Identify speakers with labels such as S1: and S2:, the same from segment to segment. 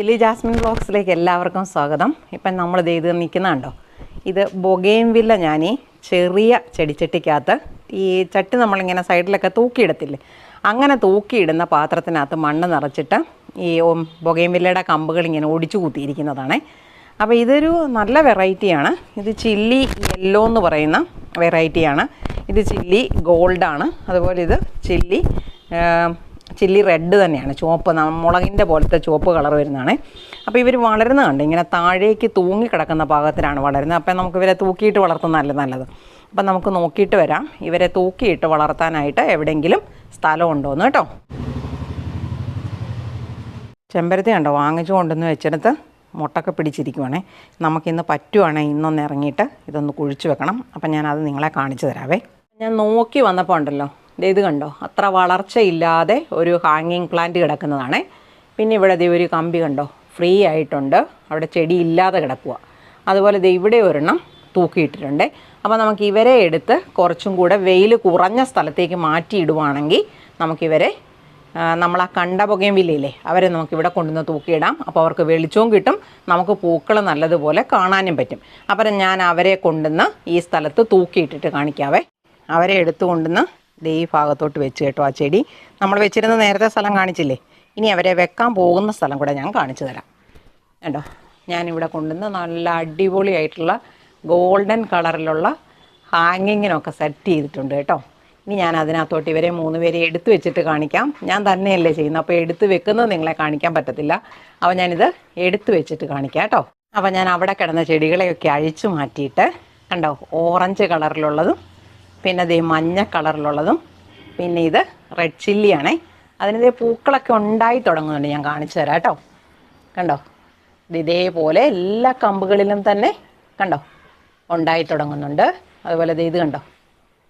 S1: Chilli Jasmine ബ്ലോഗ്സിലേക്ക് എല്ലാവർക്കും സ്വാഗതം. ഇപ്പം നമ്മൾ ചെയ്ത് നിൽക്കുന്നുണ്ടോ ഇത് ബൊഗേം വില്ല ഞാൻ ചെറിയ ചെടിച്ചട്ടിക്കകത്ത് ഈ ചട്ടി നമ്മളിങ്ങനെ സൈഡിലൊക്കെ തൂക്കിയിടത്തില്ലേ? അങ്ങനെ തൂക്കിയിടുന്ന പാത്രത്തിനകത്ത് മണ്ണ് നിറച്ചിട്ട് ഈ ബൊഗേം വില്ലയുടെ കമ്പുകൾ ഇങ്ങനെ ഒടിച്ചു കൂത്തിയിരിക്കുന്നതാണേ. അപ്പോൾ ഇതൊരു നല്ല വെറൈറ്റിയാണ്. ഇത് ചില്ലി യെല്ലോ എന്ന് പറയുന്ന വെറൈറ്റിയാണ്. ഇത് ചില്ലി ഗോൾഡാണ് അതുപോലെ ഇത് ചില്ലി ചില്ലി റെഡ് തന്നെയാണ്. ചുവപ്പ് മുളകിന്റെ പോലത്തെ ചുവപ്പ് കളർ വരുന്നതാണ്. അപ്പോൾ ഇവർ വളരുന്ന കണ്ട്? ഇങ്ങനെ താഴേക്ക് തൂങ്ങി കിടക്കുന്ന പാകത്തിലാണ് വളരുന്നത്. അപ്പം നമുക്ക് ഇവരെ തൂക്കിയിട്ട് വളർത്തുന്നതല്ല നല്ലത്. അപ്പം നമുക്ക് നോക്കിയിട്ട് വരാം. ഇവരെ തൂക്കിയിട്ട് വളർത്താനായിട്ട് എവിടെയെങ്കിലും സ്ഥലം ഉണ്ടോന്ന് കേട്ടോ. ചെമ്പരത്തി കണ്ടോ? വാങ്ങിച്ചു കൊണ്ടുവന്ന് വെച്ചിടത്ത് മുട്ടൊക്കെ പിടിച്ചിരിക്കുവാണേ. നമുക്കിന്ന് പറ്റുവാണെങ്കിൽ ഇന്നൊന്ന് ഇറങ്ങിയിട്ട് ഇതൊന്ന് കുഴിച്ചു വെക്കണം. അപ്പം ഞാനത് നിങ്ങളെ കാണിച്ചു തരാവേ. ഞാൻ നോക്കി വന്നപ്പോൾ ഉണ്ടല്ലോ ഇത് കണ്ടോ? അത്ര വളർച്ചയില്ലാതെ ഒരു ഹാങ്ങിങ് പ്ലാന്റ് കിടക്കുന്നതാണേ. പിന്നെ ഇവിടെ ദേ ഒരു കമ്പി കണ്ടോ? ഫ്രീ ആയിട്ടുണ്ട്. അവിടെ ചെടി ഇല്ലാതെ കിടക്കുക അതുപോലെ ദേ ഇവിടെ ഒരെണ്ണം തൂക്കിയിട്ടിട്ടുണ്ട്. അപ്പോൾ നമുക്ക് ഇവരെ എടുത്ത് കുറച്ചും കൂടെ വെയിൽ കുറഞ്ഞ സ്ഥലത്തേക്ക് മാറ്റിയിടുവാണെങ്കിൽ നമുക്കിവരെ നമ്മൾ ആ കണ്ട പുകയും വില്ലയില്ലേ അവരെ നമുക്കിവിടെ കൊണ്ടുവന്ന് തൂക്കിയിടാം. അപ്പോൾ അവർക്ക് വെളിച്ചവും കിട്ടും. നമുക്ക് പൂക്കൾ നല്ലതുപോലെ കാണാനും പറ്റും. അപ്പം ഞാൻ അവരെ കൊണ്ടുവന്ന് ഈ സ്ഥലത്ത് തൂക്കിയിട്ടിട്ട് കാണിക്കാവേ. അവരെ എടുത്തു കൊണ്ടുവന്ന് ദേ ഈ ഭാഗത്തോട്ട് വെച്ച് കേട്ടോ ആ ചെടി. നമ്മൾ വെച്ചിരുന്ന നേരത്തെ സ്ഥലം കാണിച്ചില്ലേ? ഇനി അവരെ വെക്കാൻ പോകുന്ന സ്ഥലം കൂടെ ഞാൻ കാണിച്ചു തരാം. കേട്ടോ ഞാനിവിടെ കൊണ്ടുവന്ന് നല്ല അടിപൊളിയായിട്ടുള്ള ഗോൾഡൻ കളറിലുള്ള ഹാങ്ങിങ്ങിനൊക്കെ സെറ്റ് ചെയ്തിട്ടുണ്ട് കേട്ടോ. ഇനി ഞാൻ അതിനകത്തോട്ട് ഇവരെ മൂന്ന് പേരെ എടുത്തു വെച്ചിട്ട് കാണിക്കാം. ഞാൻ തന്നെയല്ലേ ചെയ്യുന്നത്. അപ്പോൾ എടുത്ത് വെക്കുന്നത് നിങ്ങളെ കാണിക്കാൻ പറ്റത്തില്ല. അപ്പോൾ ഞാനിത് എടുത്തു വെച്ചിട്ട് കാണിക്കാം കേട്ടോ. അപ്പോൾ ഞാൻ അവിടെ കിടന്ന ചെടികളെയൊക്കെ അഴിച്ചു മാറ്റിയിട്ട് കണ്ടോ ഓറഞ്ച് കളറിലുള്ളതും പിന്നെ ദേ മഞ്ഞ കളറിലുള്ളതും പിന്നെ ഇത് റെഡ് ചില്ലിയാണേ അതിനിതേ പൂക്കളൊക്കെ ഉണ്ടായി തുടങ്ങുന്നുണ്ട്. ഞാൻ കാണിച്ചു തരാം കേട്ടോ. കണ്ടോ? ഇത് ഇതേപോലെ എല്ലാ കമ്പുകളിലും തന്നെ കണ്ടോ? ഉണ്ടായി തുടങ്ങുന്നുണ്ട്. അതുപോലെ ഇത് കണ്ടോ?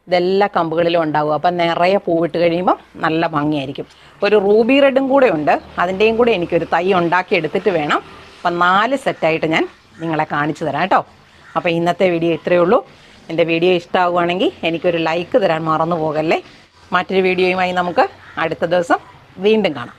S1: ഇതെല്ലാ കമ്പുകളിലും ഉണ്ടാവും. അപ്പം നിറയെ പൂവിട്ട് കഴിയുമ്പം നല്ല ഭംഗിയായിരിക്കും. ഒരു റൂബി റെഡും കൂടെ ഉണ്ട്. അതിന്റെയും കൂടെ എനിക്കൊരു തൈ ഉണ്ടാക്കി എടുത്തിട്ട് വേണം. അപ്പം നാല് സെറ്റായിട്ട് ഞാൻ നിങ്ങളെ കാണിച്ചു തരാം കേട്ടോ. അപ്പോൾ ഇന്നത്തെ വീഡിയോ ഇത്രയേ ഉള്ളൂ. എന്റെ വീഡിയോ ഇഷ്ടമാവുകയാണെങ്കിൽ എനിക്കൊരു ലൈക്ക് തരാൻ മറന്നു പോകല്ലേ മറ്റൊരു വീഡിയോയുമായി നമുക്ക് അടുത്ത ദിവസം വീണ്ടും കാണാം.